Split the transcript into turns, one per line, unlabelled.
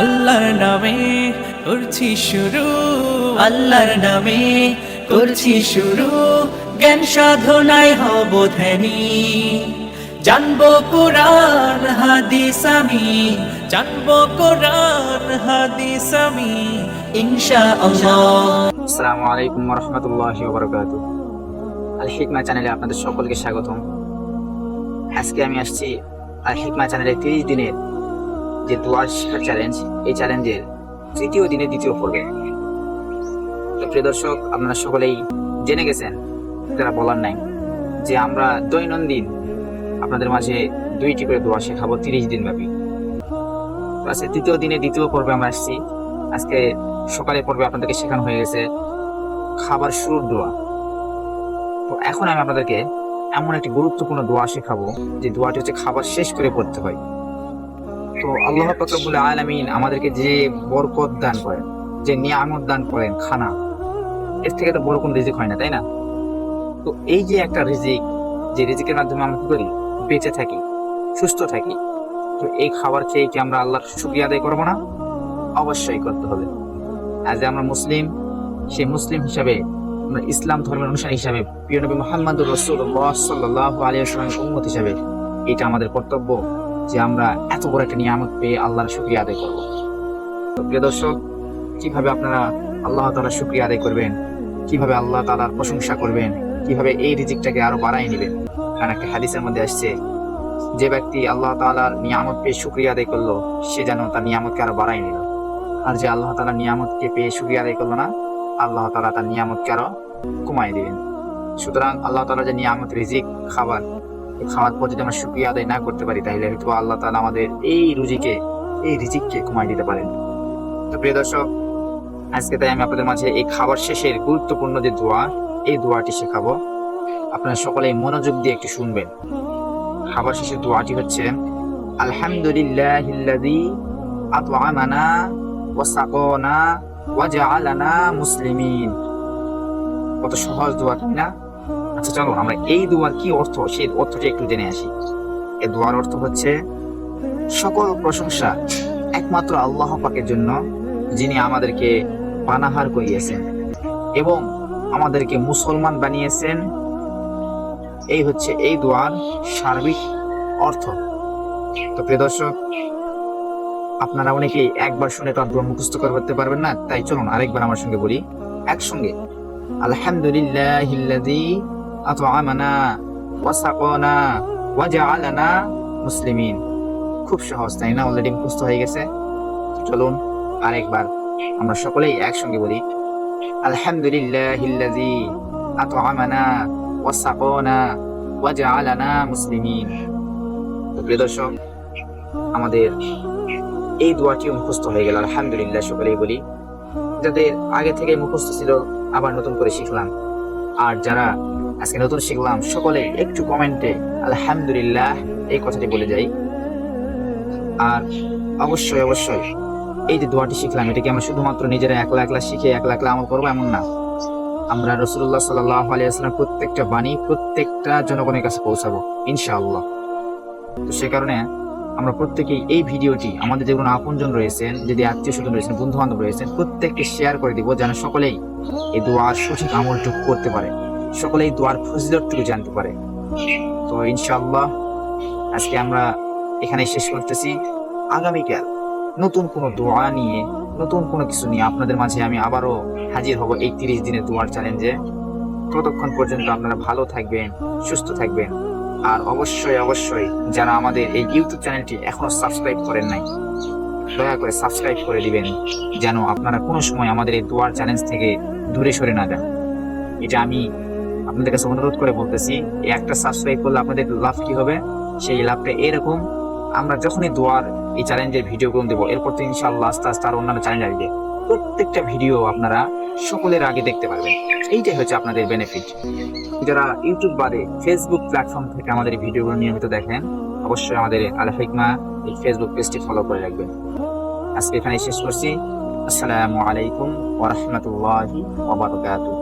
আল্লাহর নামে করছি শুরু, আল্লাহর নামে করছি শুরু। জ্ঞান সাধনায় হব ধ্যানী। জানব কোরআন, হাদিস আমি। জানব কোরআন, হাদিস আমি। ইনশা আল্লাহ
আসসালামু আলাইকুম রহমতুল্লাহি ওবরাকাতু আল হিকমা চ্যানেলে আপনাদের সকলকে স্বাগতম। আজকে আমি আসছি আল হিকমা চ্যানেলে তিরিশ দিনের যে শিক্ষার চ্যালেঞ্জ এই চ্যালেঞ্জের তৃতীয় দিনে দ্বিতীয় পর্বে। তো প্রিয় দর্শক, আপনারা সকলেই জেনে গেছেন তারা বলার নাই, যে আমরা দৈনন্দিন আপনাদের মাঝে দুইটি করে দোয়া শেখাবো তিরিশ দিন ব্যাপী। আজকে তৃতীয় দিনে দ্বিতীয় পর্বে আমরা আসছি। আজকে সকালের পর্বে আপনাদেরকে শেখানো হয়ে গেছে খাবার শুরুর দোয়া। তো এখন আমি আপনাদেরকে এমন একটি গুরুত্বপূর্ণ দোয়া শেখাবো, যে দোয়াটি হচ্ছে খাবার শেষ করে পড়তে হয়। তো আল্লাহ ফকরবুল আলমিন আমাদেরকে যে বরকত দান করেন, যে নিয়ামত দান করেন খানা, এর থেকে তো বড় কোনো রিজিক হয় না, তাই না? তো এই যে একটা রিজিক, যে রিজিকের মাধ্যমে আমরা কি করি? বেঁচে থাকি, সুস্থ থাকি, তো এই খাবার খেয়ে কি আমরা আল্লাহর শুক্রিয়া আদায় করব না? অবশ্যই করতে হবে। আজ আমরা মুসলিম, সেই মুসলিম হিসাবে আমরা ইসলাম ধর্মের অনুসারী হিসাবে প্রিয় নবী মোহাম্মদ রসুল্লাহ সাল্লাহ আলিয়ার উম্মত হিসাবে এটা আমাদের কর্তব্য। যে আমরা এত বড় একটা নিয়ামত পেয়ে আল্লাহর শুক্রিয়া আদায় করব। প্রিয় দর্শক, কীভাবে আপনারা আল্লাহ তাআলার শুক্রিয়া আদায় করবেন? কীভাবে আল্লাহ তালার প্রশংসা করবেন? কীভাবে এই রিজিকটাকে আরও বাড়ায় নেবেন? কারণ একটা হাদিসের মধ্যে আসছে, যে ব্যক্তি আল্লাহ তাআলার নিয়ামত পেয়ে শুক্রিয়া আদায় করল, সে যেন তার নিয়ামতকে আরও বাড়ায় নিল। আর যে আল্লাহ তাআলার নিয়ামতকে পেয়ে শুক্রিয়া আদায় করল না, আল্লাহ তালা তার নিয়ামতকে আরও কমাই দিবেন। সুতরাং আল্লাহ তাআলা যে নিয়ামত, রিজিক, খাবার খাওয়ার পর যদি আমরা শুক্রিয়া আদায় না করতে পারি, তাহলে হয়তো আল্লাহ তাআলা আমাদের এই রুজিকে, এই রিজিককে কমাই দিতে পারেন। তো প্রিয় দর্শক, আজকে তাই আমি আপনাদের মাঝে এই খাবার শেষের গুরুত্বপূর্ণ যে দোয়া, এই দোয়াটি শেখাবো। আপনারা সকলেই মনোযোগ দিয়ে একটু শুনবেন। খাবার শেষের দোয়াটি হচ্ছে আলহামদুলিল্লাহিল্লাযী আত'আমানা ওয়া সাকানা ওয়া মুসলিমিন। কত সহজ দোয়া, তাই না? আচ্ছা চলো আমরা এই দোয়ার কি অর্থ? সেই অর্থটি একটু জেনে আসি। এই দোয়ার অর্থ হচ্ছে সকল প্রশংসা, একমাত্র আল্লাহ পাকের জন্য, যিনি আমাদেরকে পানাহার করিয়েছেন এবং আমাদেরকে মুসলমান বানিয়েছেন। এই হচ্ছে এই দোয়ার সার্বিক অর্থ। তো প্রিয় দর্শক, আপনারা অনেকেই একবার শুনে তো দোয়া মুখস্থ করতে পারবেন না, তাই চলুন আরেকবার আমার সঙ্গে বলি। একসঙ্গে, আলহামদুলিল্লাহিল্লাযী আত'আমানা ওয়া সাকানা ওয়া খুব সহজ, তাই না? অলরেডি মুখস্থ হয়ে গেছে। চলুন আরেকবার। আমরা সকলেই একসঙ্গে বলি, আলহামদুলিল্লাহিল্লাযী আত'আমানা ওয়া সাকানা ওয়া জাআলানা প্রিয় দর্শক, আমাদের এই দোয়াটিও মুখস্থ হয়ে গেল। আলহামদুলিল্লাহ সকলেই বলি। যাদের আগে থেকে মুখস্থ ছিল, আবার নতুন করে শিখলাম। আর যারা আজকে নতুন শিখলাম। সকলে একটু কমেন্টে আলহামদুলিল্লাহ এই কথাটি বলে যাই। আর অবশ্যই অবশ্যই, এই যে দোয়াটি শিখলাম এটাকে আমরা শুধুমাত্র নিজেরা একলা একলা শিখে একলা একলা আমল করব? এমন না। আমরা রসুল্লাহ সাল্লাহ আলিয়াস্লাম প্রত্যেকটা বাণী প্রত্যেকটা জনগণের কাছে পৌঁছাবো, ইনশাআল্লাহ। তো সে কারণে আমরা প্রত্যেকেই এই ভিডিওটি, আমাদের যেগুলো আপনজন রয়েছেন, যদি আত্মীয় স্বজন রয়েছেন বন্ধু বান্ধব রয়েছেন, প্রত্যেককে শেয়ার করে দিব যেন সকলেই এই দোয়ার সঠিক আমলটুকু করতে পারে। সকলেই দোয়ার ফজিলতটুকু জানতে পারে। তো ইনশাআল্লাহ আজকে আমরা এখানে শেষ করতেছি। আগামীকাল নতুন কোনো দোয়া নিয়ে, নতুন কোনো কিছু নিয়ে আপনাদের মাঝে আমি আবারও হাজির হব এই তিরিশ দিনের দোয়ার চ্যালেঞ্জে ততক্ষণ পর্যন্ত আপনারা ভালো থাকবেন, সুস্থ থাকবেন। আর অবশ্যই অবশ্যই যারা আমাদের এই ইউটিউব চ্যানেলটি এখনও সাবস্ক্রাইব করেন নাই, দয়া করে সাবস্ক্রাইব করে দিবেন, যেন আপনারা কোনো সময় আমাদের এই দোয়ার চ্যালেঞ্জ থেকে দূরে সরে না যান। এটা আমি আপনাদের কাছে অনুরোধ করে বলতেছি, এই একটা সাবস্ক্রাইব করলে আপনাদের লাভ কি হবে? সেই লাভটা এরকম। আমরা যখনই দোয়ার এই চ্যালেঞ্জের ভিডিওগুলো দেবো, এরপর তো ইনশাআল্লাহ আস্তে আস্তে আর অন্যান্য চ্যালেঞ্জ আসবে। প্রত্যেকটা ভিডিও আপনারা সকলের আগে দেখতে পারবেন। এইটাই হচ্ছে আপনাদের বেনিফিট যারা ইউটিউব বাদে ফেসবুক প্ল্যাটফর্ম থেকে আমাদের ভিডিওগুলো নিয়মিত দেখেন, অবশ্যই আমাদের আল হিকমা এই ফেসবুক পেজটি ফলো করে রাখবেন। আজকে এখানে শেষ করছি। আসসালামু আলাইকুম ওয়া রাহমাতুল্লাহি ওয়া বারাকাতুহু।